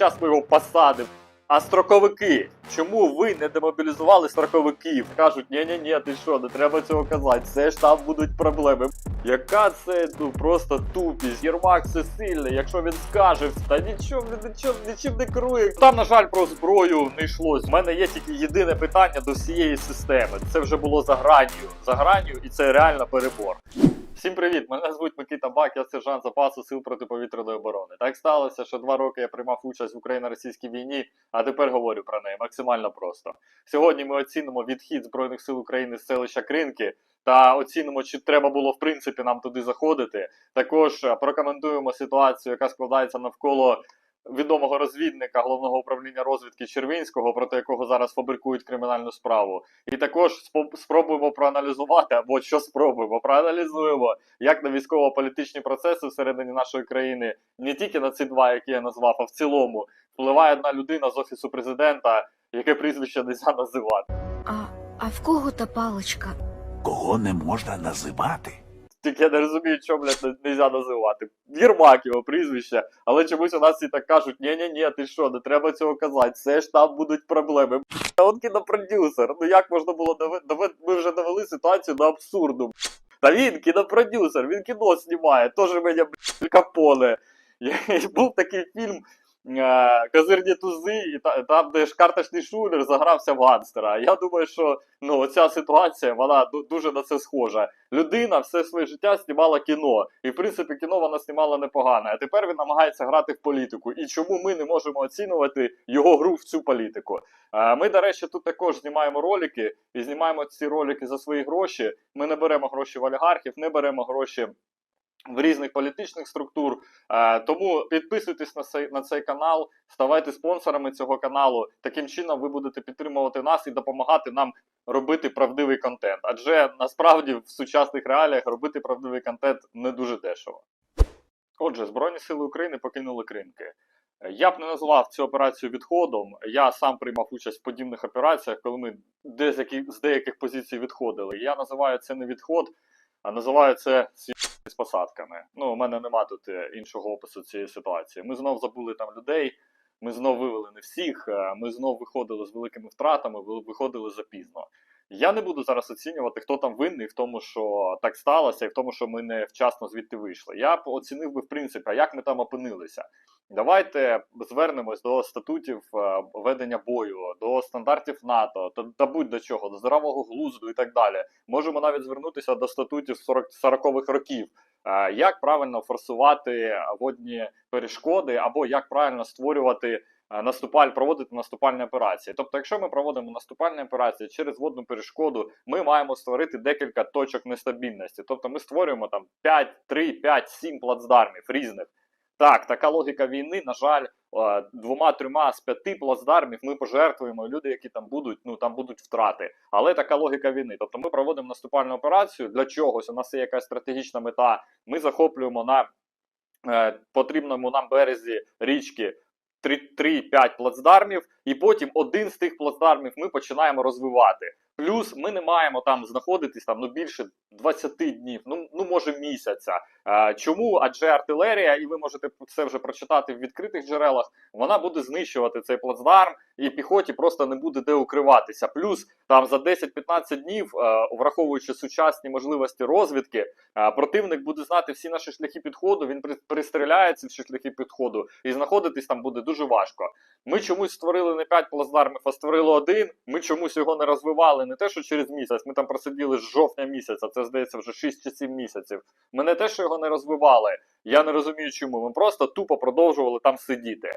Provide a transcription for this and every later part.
зараз ми його посадимо. А строковики, чому ви не демобілізували строковиків? Кажуть, ні-ні-ні, ти що, не треба цього казати, це ж там будуть проблеми. Яка це ну просто тупість? Єрмак всесильний, якщо він скаже, та нічого, нічого, нічим не керує. Там, на жаль, про зброю не йшлось. У мене є тільки єдине питання до всієї системи. Це вже було за гранью, за гранью, і це реально перебор. Всім привіт! Мене звуть Микита Бак, я сержант запасу сил протиповітряної оборони. Так сталося, що два роки я приймав участь в Україно-російській війні, а тепер говорю про неї максимально просто. Сьогодні ми оцінимо відхід Збройних сил України з селища Кринки та оцінимо, чи треба було в принципі нам туди заходити. Також е, прокоментуємо ситуацію, яка складається навколо відомого розвідника головного управління розвідки Червінського, проти якого зараз фабрикують кримінальну справу. І також спробуємо проаналізувати, або що спробуємо, проаналізуємо, як на військово-політичні процеси всередині нашої країни, не тільки на ці два, які я назвав, а в цілому впливає одна людина з офісу президента, яке прізвище не можна називати. А, а в кого та паличка? Кого не можна називати? Тільки я не розумію, що, блядь, не можна називати. Єрмак його прізвище, але чомусь у нас всі так кажуть: ні-ні-ні, ти що, не треба цього казати, це ж там будуть проблеми. Та он кінопродюсер. Ну як можна було довести? Ми вже довели ситуацію до абсурду. Та він кінопродюсер, він кіно знімає, теж мене блядь, капоне. Був такий фільм. Е, Козирні тузи, і та- там, де ж карточний шулер загрався в гангстера. Я думаю, що ну, оця ситуація вона дуже на це схожа. Людина все своє життя знімала кіно, і в принципі кіно вона знімала непогано. А тепер він намагається грати в політику. І чому ми не можемо оцінювати його гру в цю політику? Е, Ми, до речі, тут також знімаємо ролики і знімаємо ці ролики за свої гроші. Ми не беремо гроші в олігархів, не беремо гроші. В різних політичних структур, Е, тому підписуйтесь на цей на цей канал, ставайте спонсорами цього каналу. Таким чином ви будете підтримувати нас і допомагати нам робити правдивий контент. Адже насправді в сучасних реаліях робити правдивий контент не дуже дешево. Отже, Збройні Сили України покинули Кринки. Я б не назвав цю операцію відходом. Я сам приймав участь в подібних операціях, коли ми десь з деяких позицій відходили. Я називаю це не відход, а називаю це «сі- з посадками. Ну, у мене нема тут е, іншого опису цієї ситуації. Ми знов забули там людей, ми знов вивели не всіх, е, ми знов виходили з великими втратами, виходили запізно. Я не буду зараз оцінювати, хто там винний в тому, що так сталося, і в тому, що ми не вчасно звідти вийшли. Я б оцінив би в принципі, а як ми там опинилися. Давайте звернемось до статутів е, ведення бою, до стандартів НАТО, та, та будь-до чого, до здорового глузду і так далі. Можемо навіть звернутися до статутів 40 40-х років. Е, Як правильно форсувати водні перешкоди, або як правильно створювати наступаль, проводити наступальні операції. Тобто, якщо ми проводимо наступальні операції через водну перешкоду, ми маємо створити декілька точок нестабільності. Тобто, ми створюємо там 5, 3, 5, 7 плацдармів різних. Так, така логіка війни, на жаль, е, двома-трьома з п'яти плацдармів ми пожертвуємо. Люди, які там будуть, ну там будуть втрати. Але така логіка війни. Тобто ми проводимо наступальну операцію для чогось. У нас є якась стратегічна мета. Ми захоплюємо на е, потрібному нам березі річки 3-5 плацдармів, і потім один з тих плацдармів ми починаємо розвивати. Плюс ми не маємо там знаходитись там ну більше 20 днів, ну ну може місяця. Е, чому? Адже артилерія, і ви можете це вже прочитати в відкритих джерелах. Вона буде знищувати цей плацдарм, і піхоті просто не буде де укриватися. Плюс там за 10-15 днів, е, враховуючи сучасні можливості розвідки, е, противник буде знати всі наші шляхи підходу. Він при- пристріляє ці шляхи підходу, і знаходитись там буде дуже важко. Ми чомусь створили не 5 плацдармів, а створили один. Ми чомусь його не розвивали. Не те, що через місяць. Ми там просиділи з жовтня місяця. Це здається вже 6 чи 7 місяців. Ми не те, що його не розвивали. Я не розумію, чому. Ми просто тупо продовжували там сидіти.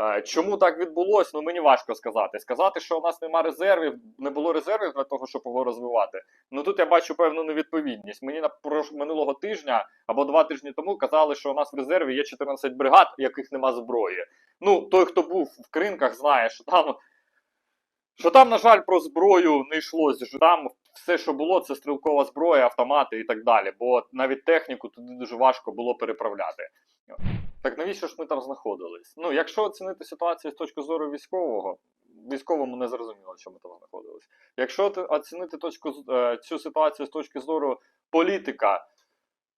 Е, Чому так відбулось? Ну мені важко сказати. Сказати, що у нас нема резервів, не було резервів для того, щоб його розвивати. Ну тут я бачу певну невідповідність. Мені на минулого тижня або два тижні тому казали, що у нас в резерві є 14 бригад, яких нема зброї. Ну той, хто був в кринках, знає, що там. Що там, на жаль, про зброю не йшлося. Що там все, що було, це стрілкова зброя, автомати і так далі. Бо навіть техніку туди дуже важко було переправляти. Так навіщо ж ми там знаходились? Ну, якщо оцінити ситуацію з точки зору військового, військовому не зрозуміло, що ми там знаходились. Якщо оцінити точку е, цю ситуацію з точки зору політика,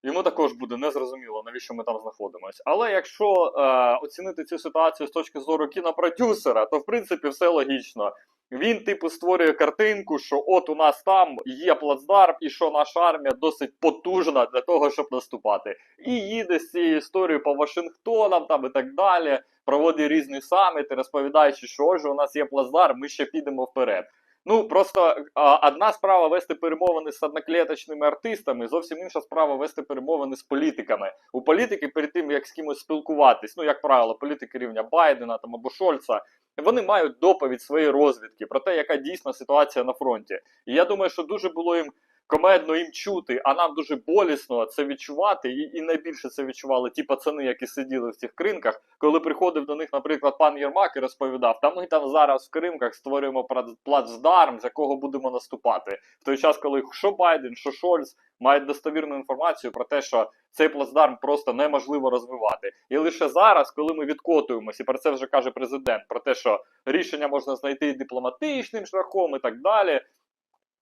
йому також буде незрозуміло, навіщо ми там знаходимося. Але якщо е, оцінити цю ситуацію з точки зору кінопродюсера, то в принципі все логічно. Він, типу, створює картинку, що от у нас там є плацдарм, і що наша армія досить потужна для того, щоб наступати. І їде з цією історією по Вашингтонам там і так далі, проводить різні саміти, розповідаючи, що ось у нас є плацдарм, ми ще підемо вперед. Ну просто а, одна справа вести перемовини з одноклеточними артистами, зовсім інша справа вести перемовини з політиками. У політики перед тим як з кимось спілкуватись, ну як правило, політики рівня Байдена там або Шольца, вони мають доповідь своєї розвідки про те, яка дійсна ситуація на фронті. І я думаю, що дуже було їм комедно їм чути, а нам дуже болісно це відчувати. І, і найбільше це відчували ті пацани, які сиділи в цих кринках, коли приходив до них, наприклад, пан Єрмак і розповідав: та ми там зараз в Кримках створюємо плацдарм, з якого будемо наступати. В той час, коли що Байден, що Шольц мають достовірну інформацію про те, що цей плацдарм просто неможливо розвивати. І лише зараз, коли ми відкотуємося, і про це вже каже президент, про те, що рішення можна знайти і дипломатичним шляхом і так далі.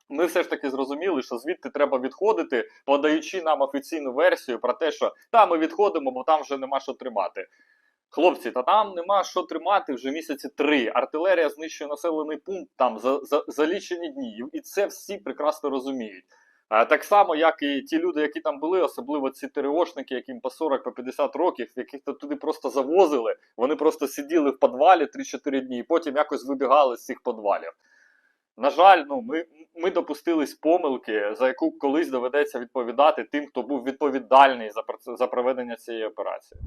Ми все ж таки зрозуміли, що звідти треба відходити, подаючи нам офіційну версію про те, що та ми відходимо, бо там вже нема що тримати. Хлопці, та там нема що тримати вже місяці три. Артилерія знищує населений пункт там за, за, за лічені дні. І це всі прекрасно розуміють. А, так само, як і ті люди, які там були, особливо ці ТРОшники, яким по 40 по 50 років, яких то туди просто завозили. Вони просто сиділи в підвалі 3-4 дні і потім якось вибігали з цих підвалів. На жаль, ну ми, ми допустились помилки, за яку колись доведеться відповідати тим, хто був відповідальний за, за проведення цієї операції.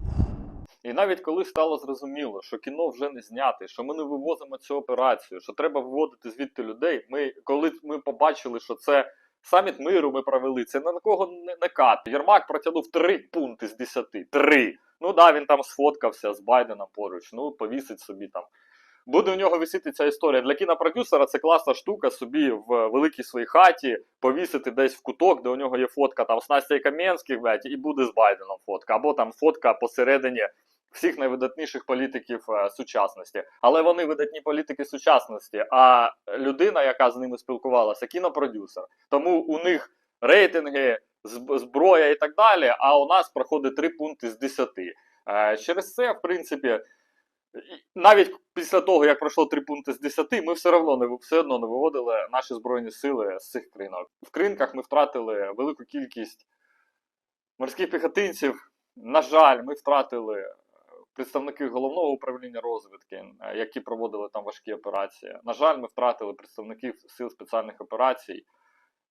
І навіть коли стало зрозуміло, що кіно вже не зняти, що ми не вивозимо цю операцію, що треба виводити звідти людей. Ми коли ми побачили, що це саміт миру ми провели, це на кого не, не кат. Єрмак протягнув три пункти з десяти. Три. Ну да, він там сфоткався з Байденом поруч. Ну повісить собі там. Буде у нього висіти ця історія. Для кінопродюсера це класна штука собі в великій своїй хаті повісити десь в куток, де у нього є фотка там з Настя Кам'янських, блядь, і буде з Байденом фотка, або там фотка посередині всіх найвидатніших політиків е, сучасності. Але вони видатні політики сучасності, а людина, яка з ними спілкувалася, кінопродюсер. Тому у них рейтинги, зброя і так далі. А у нас проходить три пункти з 10. Е, Через це, в принципі. Навіть після того, як пройшло три пункти з 10, ми все одно не все одно не виводили наші збройні сили з цих кринок. В кринках ми втратили велику кількість морських піхотинців. На жаль, ми втратили е, представників головного управління розвідки, е, які проводили там важкі операції. На жаль, ми втратили представників сил спеціальних операцій.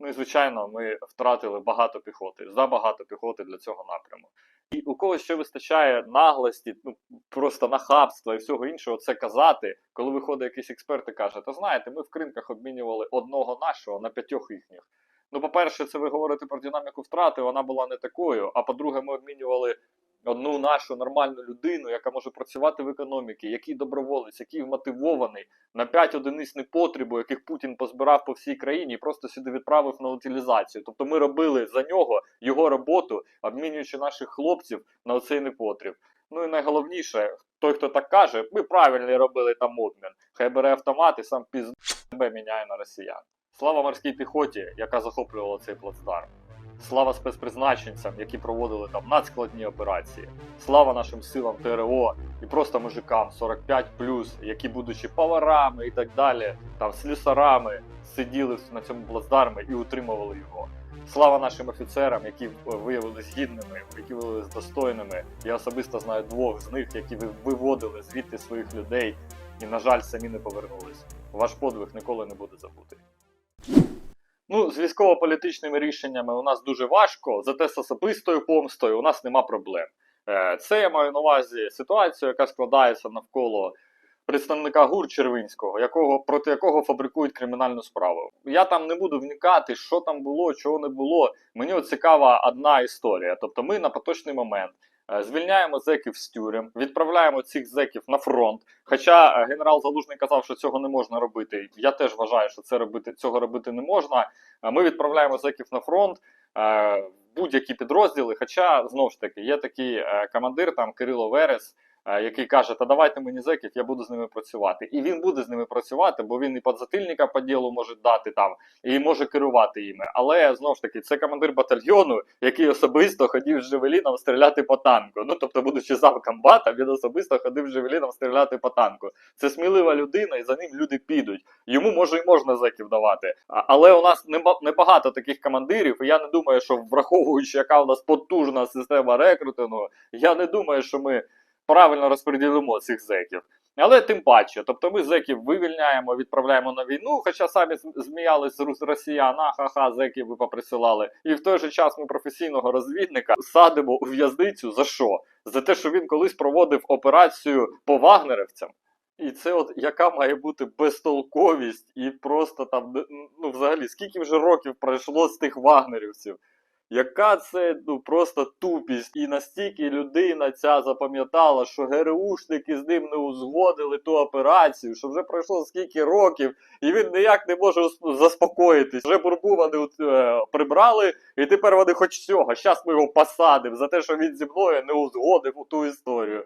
Ну і звичайно, ми втратили багато піхоти, забагато піхоти для цього напряму. І у когось ще вистачає наглості, ну просто нахабства і всього іншого це казати, коли виходить якийсь експерт і каже: Та знаєте, ми в кринках обмінювали одного нашого на п'ятьох їхніх. Ну, по-перше, це ви говорите про динаміку втрати, вона була не такою. А по-друге, ми обмінювали одну нашу нормальну людину, яка може працювати в економіці, який доброволець, який вмотивований на 5 одиниць непотребу, яких Путін позбирав по всій країні і просто сюди відправив на утилізацію. Тобто ми робили за нього його роботу, обмінюючи наших хлопців на оцей непотріб. Ну і найголовніше, той, хто так каже, ми правильно робили там обмін. Хай бере автомат і сам пізд тебе міняє на росіян. Слава морській піхоті, яка захоплювала цей плацдарм. Слава спецпризначенцям, які проводили там надскладні операції. Слава нашим силам ТРО і просто мужикам 45 які, будучи поварами і так далі, там слюсарами, сиділи на цьому плацдармі і утримували його. Слава нашим офіцерам, які е, виявилися гідними, які виявилися достойними. Я особисто знаю двох з них, які виводили звідти своїх людей і, на жаль, самі не повернулись. Ваш подвиг ніколи не буде забутий. Ну, з військово-політичними рішеннями у нас дуже важко, зате з особистою помстою у нас нема проблем. Е, Це я маю на увазі ситуацію, яка складається навколо представника ГУР Червинського, якого, проти якого фабрикують кримінальну справу. Я там не буду вникати, що там було, чого не було. Мені цікава одна історія. Тобто, ми на поточний момент. Е, Звільняємо зеків з тюрем, відправляємо цих зеків на фронт. Хоча е, генерал Залужний казав, що цього не можна робити. Я теж вважаю, що це робити цього робити не можна. Е, Ми відправляємо зеків на фронт будь-які підрозділи. Хоча знову ж таки є такий командир, там Кирило Верес, який каже: Та давайте мені зеків, я буду з ними працювати. І він буде з ними працювати, бо він і подзатильника по ділу може дати там, і може керувати іми. Але знову ж таки, це командир батальйону, який особисто ходив з Джевеліном стріляти по танку. Ну тобто, будучи замкомбата, він особисто ходив з Джевеліном стріляти по танку. Це смілива людина, і за ним люди підуть. Йому може і можна зеків давати. Але у нас небагато таких командирів, і я не думаю, що враховуючи, яка у нас потужна система рекрутингу, я не думаю, що ми правильно розподілимо цих зеків. Але тим паче, тобто ми зеків вивільняємо, відправляємо на війну, хоча самі зміялись росіян, а ха-ха, зеків ви поприсилали. І в той же час ми професійного розвідника садимо у в'язницю за що? За те, що він колись проводив операцію по вагнерівцям. І це от яка має бути безтолковість і просто там, ну взагалі, скільки вже років пройшло з тих вагнерівців? Яка це ну просто тупість, і настільки людина ця запам'ятала, що ГРУшники з ним не узгодили ту операцію, що вже пройшло скільки років, і він ніяк не може заспокоїтись. Вже бурбу вони е, прибрали, і тепер вони хоч цього. Щас ми його посадимо за те, що він зі мною не узгодив у ту історію.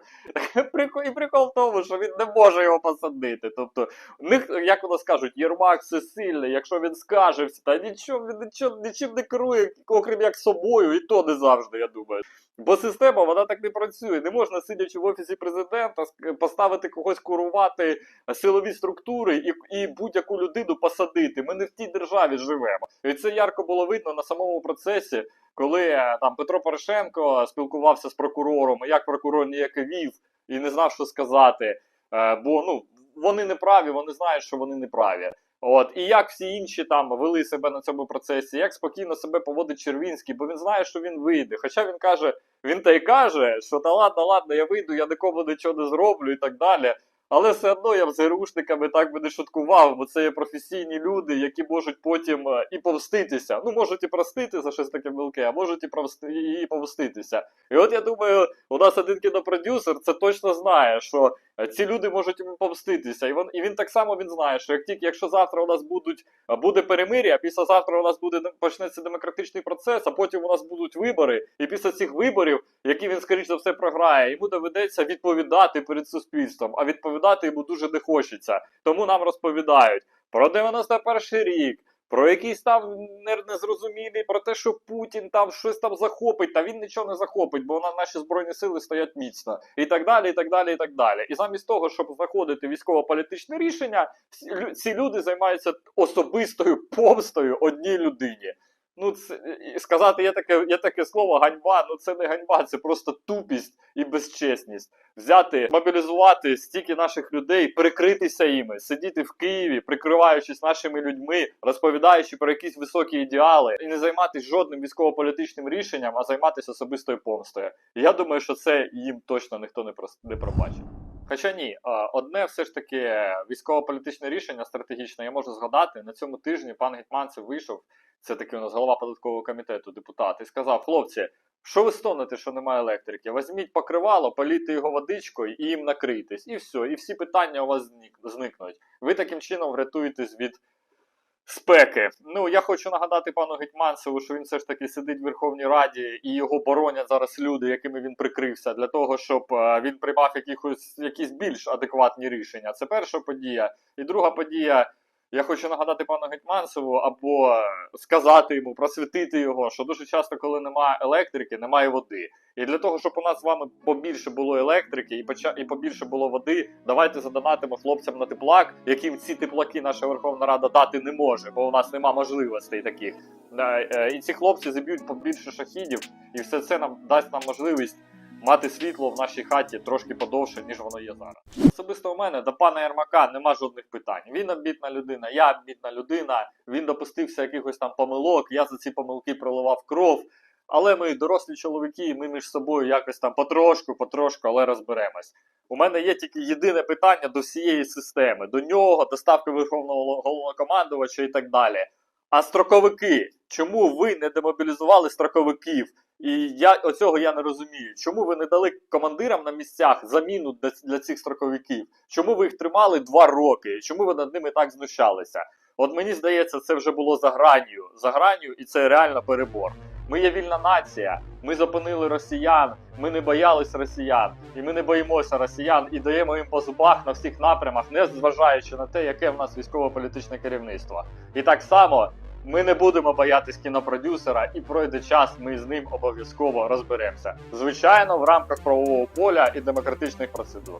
І прикол в тому, що він не може його посадити. Тобто, них, як воно скажуть, Єрмак всесильний, якщо він скаже, та нічого він нічим не керує, окрім як собою, і то не завжди, я думаю. Бо система вона так не працює. Не можна, сидячи в офісі президента, поставити когось курувати силові структури і, і будь-яку людину посадити. Ми не в тій державі живемо. І це ярко було видно на самому процесі, коли е, там Петро Порошенко спілкувався з прокурором, як прокурор ніяке вів і не знав, що сказати. Е, бо ну вони не праві, вони знають, що вони не праві. От і як всі інші там вели себе на цьому процесі, як спокійно себе поводить Червінський, бо він знає, що він вийде. Хоча він каже, він та й каже, що та ладно, ладно, я вийду, я нікому нічого не зроблю і так далі. Але все одно я б з ГРУшниками так би не шуткував, бо це є професійні люди, які можуть потім е, і повститися. Ну, можуть і простити за щось таке мілке, а можуть і провсти- і повститися. І от я думаю, у нас один кінопродюсер це точно знає, що е, ці люди можуть йому помститися. І він, і він так само він знає, що як тільки якщо завтра у нас будуть е, буде перемир'я, післязавтра у нас буде почнеться демократичний процес, а потім у нас будуть вибори, і після цих виборів, які він скоріш за все програє, йому доведеться відповідати перед суспільством. А відповідати йому дуже не хочеться. Тому нам розповідають про 91 рік. Про якісь там не- незрозумілі, про те, що Путін там щось там захопить, та він нічого не захопить, бо на наші збройні сили стоять міцно, і так далі, і так далі, і так далі. І замість того, щоб знаходити військово-політичне рішення, ці люди займаються особистою помстою одній людині. Ну, це сказати є таке, є таке слово ганьба. Ну це не ганьба, це просто тупість і безчесність. Взяти, мобілізувати стільки наших людей, прикритися іми, сидіти в Києві, прикриваючись нашими людьми, розповідаючи про якісь високі ідеали, і не займатися жодним військово-політичним рішенням, а займатися особистою помстою. Я думаю, що це їм точно ніхто не не пробачить. Хоча ні, одне все ж таки військово-політичне рішення стратегічне я можу згадати. На цьому тижні пан Гетьманцев вийшов, це таки у нас голова податкового комітету, депутат, і сказав: хлопці, що ви стонете, що немає електрики? Візьміть покривало, полійте його водичкою і їм накрийтесь. І все, і всі питання у вас зник- зникнуть. Ви таким чином врятуєтесь від спеки. Ну, я хочу нагадати пану Гетьманцеву, що він все ж таки сидить в Верховній Раді і його боронять зараз люди, якими він прикрився, для того, щоб е, він приймав якихось якісь більш адекватні рішення. Це перша подія. І друга подія. Я хочу нагадати пану Гетьманцеву або сказати йому, просвітити його, що дуже часто, коли немає електрики, немає води. І для того, щоб у нас з вами побільше було електрики і поча- і побільше було води, давайте задонатимо хлопцям на теплак, яким ці теплаки наша Верховна Рада дати не може, бо у нас нема можливостей таких. Е, е, І ці хлопці заб'ють побільше шахідів, і все це нам дасть нам можливість мати світло в нашій хаті трошки подовше, ніж воно є зараз. Особисто у мене до пана Ярмака нема жодних питань. Він амбітна людина, я амбітна людина. Він допустився якихось там помилок. Я за ці помилки проливав кров. Але ми дорослі чоловіки, ми між собою якось там потрошку, потрошку, але розберемось. У мене є тільки єдине питання до всієї системи, до нього, до ставки верховного головнокомандувача і так далі. А строковики, чому ви не демобілізували строковиків? І я оцього я не розумію. Чому ви не дали командирам на місцях заміну для, для цих строковиків? Чому ви їх тримали два роки? Чому ви над ними так знущалися? От мені здається, це вже було за гранью, за гранью, і це реально перебор. Ми є вільна нація. Ми зупинили росіян. Ми не боялись росіян, і ми не боїмося росіян і даємо їм по зубах на всіх напрямах, не зважаючи на те, яке в нас військово-політичне керівництво. І так само ми не будемо боятись кінопродюсера, і пройде час, ми з ним обов'язково розберемося. Звичайно, в рамках правового поля і демократичних процедур.